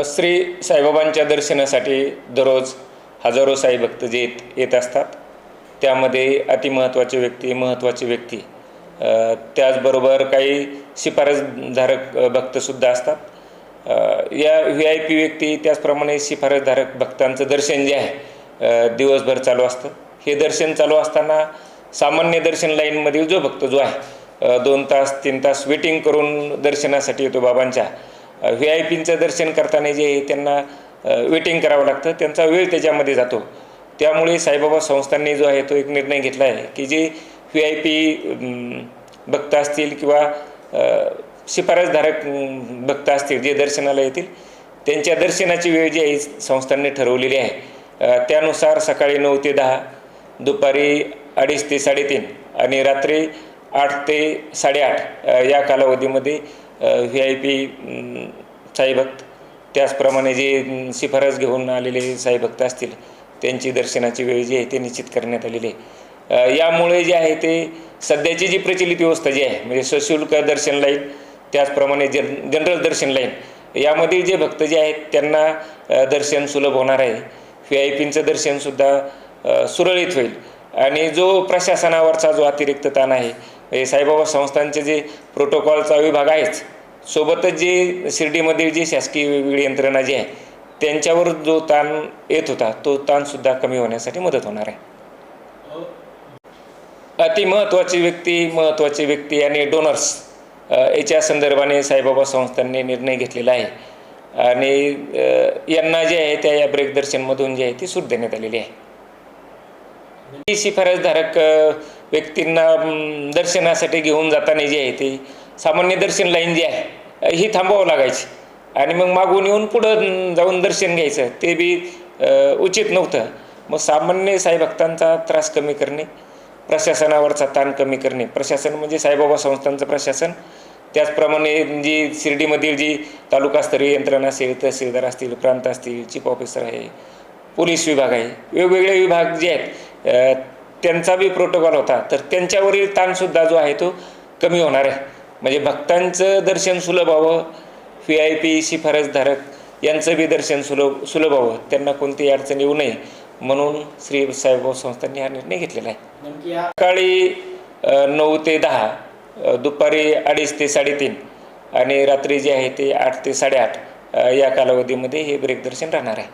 श्री साईबाबांच्या दर्शनासाठी दररोज हजारो साई भक्त जे येत येत असतात. त्यामध्ये अतिमहत्त्वाचे व्यक्ती महत्त्वाचे व्यक्ती त्याचबरोबर काही शिफारसधारक भक्तसुद्धा असतात. या व्ही आय पी व्यक्ती त्याचप्रमाणे शिफारसधारक भक्तांचं दर्शन जे आहे दिवसभर चालू असतं. हे दर्शन चालू असताना सामान्य दर्शन लाईनमधील जो भक्त जो आहे दोन तास तीन तास वेटिंग करून दर्शनासाठी येतो बाबांच्या. व्ही आय पींचं दर्शन करताना जे आहे त्यांना वेटिंग करावं लागतं त्यांचा वेळ त्याच्यामध्ये जातो. त्यामुळे साईबाबा संस्थांनी जो आहे तो एक निर्णय घेतला आहे की जे व्ही आय पी भक्त असतील किंवा शिफारसधारक भक्त असतील जे दर्शनाला येतील त्यांच्या दर्शनाची वेळ जी आहे संस्थांनी ठरवलेली आहे. त्यानुसार सकाळी नऊ ते दहा दुपारी अडीच ते साडेतीन आणि रात्री आठ ते साडेआठ या कालावधीमध्ये व्ही आय पी साईभक्त त्याचप्रमाणे जे शिफारस घेऊन आलेले साईभक्त असतील त्यांची दर्शनाची वेळ जी आहे ते निश्चित करण्यात आलेली आहे. यामुळे जे आहे ते सध्याची जी प्रचलित व्यवस्था जी आहे म्हणजे सशुल्क दर्शन लाईन त्याचप्रमाणे जन जनरल दर्शन लाईन यामध्ये जे भक्त जे आहेत त्यांना दर्शन सुलभ होणार आहे. व्ही आय पींचं दर्शनसुद्धा सुरळीत होईल. आणि जो प्रशासनावरचा जो अतिरिक्त ताण आहे हे साईबाबा संस्थांचे जे प्रोटोकॉलचा विभाग आहेच सोबतच जे शिर्डीमध्ये जी शासकीय वेगवेगळी यंत्रणा जी आहे त्यांच्यावर जो ताण येत होता तो ताणसुद्धा कमी होण्यासाठी मदत होणार आहे. अति महत्त्वाची व्यक्ती महत्त्वाची व्यक्ती आणि डोनर्स याच्या संदर्भाने साईबाबा संस्थांनी निर्णय घेतलेला आहे. आणि यांना जे आहे त्या या ब्रेकदर्शनमधून जे आहे ती सूट देण्यात आलेली आहे. ती शिफारसधारक व्यक्तींना दर्शनासाठी घेऊन जाताना जे आहे ते सामान्य दर्शन लाईन जी आहे ही थांबावं लागायची. आणि मग मागून येऊन पुढं जाऊन दर्शन घ्यायचं. ते बी उचित नव्हतं. मग सामान्य साईभक्तांचा त्रास कमी करणे प्रशासनावरचा ताण कमी करणे. प्रशासन म्हणजे साईबाबा संस्थांचं प्रशासन. त्याचप्रमाणे जी शिर्डीमधील जी तालुकास्तरीय यंत्रणा असेल तहसीलदार असतील प्रांत असतील चीफ ऑफिसर आहे पोलीस विभाग आहे वेगवेगळे विभाग जे आहेत त्यांचा बी प्रोटोकॉल होता. तर त्यांच्यावरील ताणसुद्धा जो आहे तो कमी होणार आहे. म्हणजे भक्तांचं दर्शन सुलभ व्हावं व्ही आय पी शिफारसधारक यांचं बी दर्शन सुलभ सुलभ व्हावं त्यांना कोणतीही अडचण येऊ नये म्हणून श्री साईबाबा संस्थांनी हा निर्णय घेतलेला आहे. सकाळी नऊ ते दहा दुपारी अडीच ते साडेतीन आणि रात्री जे आहे ते आठ ते साडेआठ या कालावधीमध्ये हे ब्रेक दर्शन राहणार आहे.